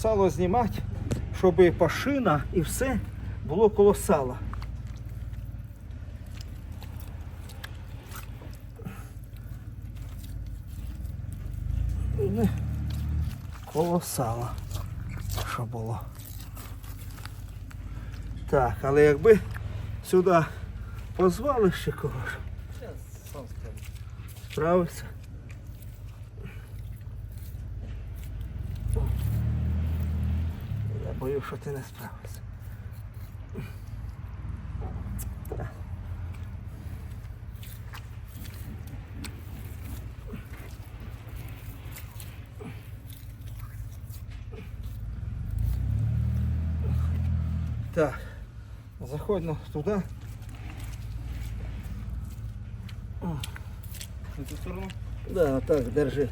Сало знімати, щоб пашина і все було коло сала. Коло сала, що було. Так, але якби сюди позвали ще когось, справиться. Боюсь, що ти не справишся. Так, заходь ну, туди. На цю сторону? Да, так, держи.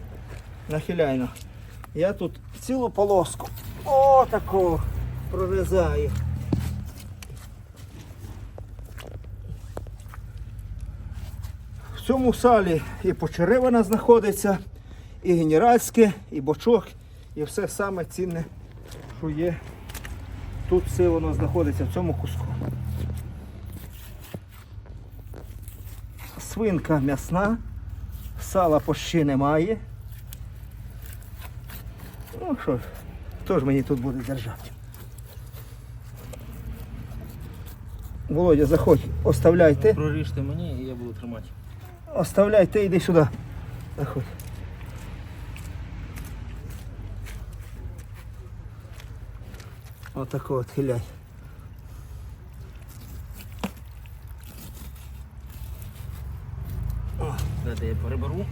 Нахиляйно. Я тут цілу полоску. О, такого прорізаю. В цьому салі і почеревина знаходиться, і генеральське, і бочок, і все саме цінне, що є. Тут все воно знаходиться в цьому куску. Свинка м'ясна. Сала почти немає. Ну що ж, хто ж мені тут буде держати? Володя, заходь, оставляйте. Проріжте мені і я буду тримати. Оставляйте, йди сюди. Заходь. Отако от хиляй. Дайте я переберу.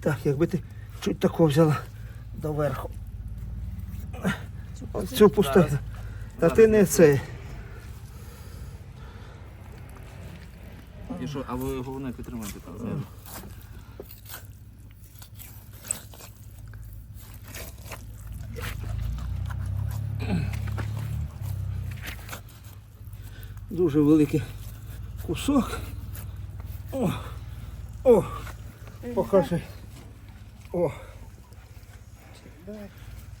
Так, якби ти чуть тако взяла доверху. Цю пусту. Та ти не це. І що, а ви головне підтримайте там ззаду. Дуже великий кусок. О, о, покажи. О.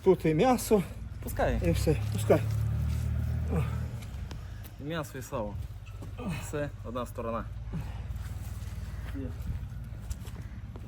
Тут і м'ясо, Пускай. і все. Пускай. М'ясо і сало. Все, одна сторона. Є.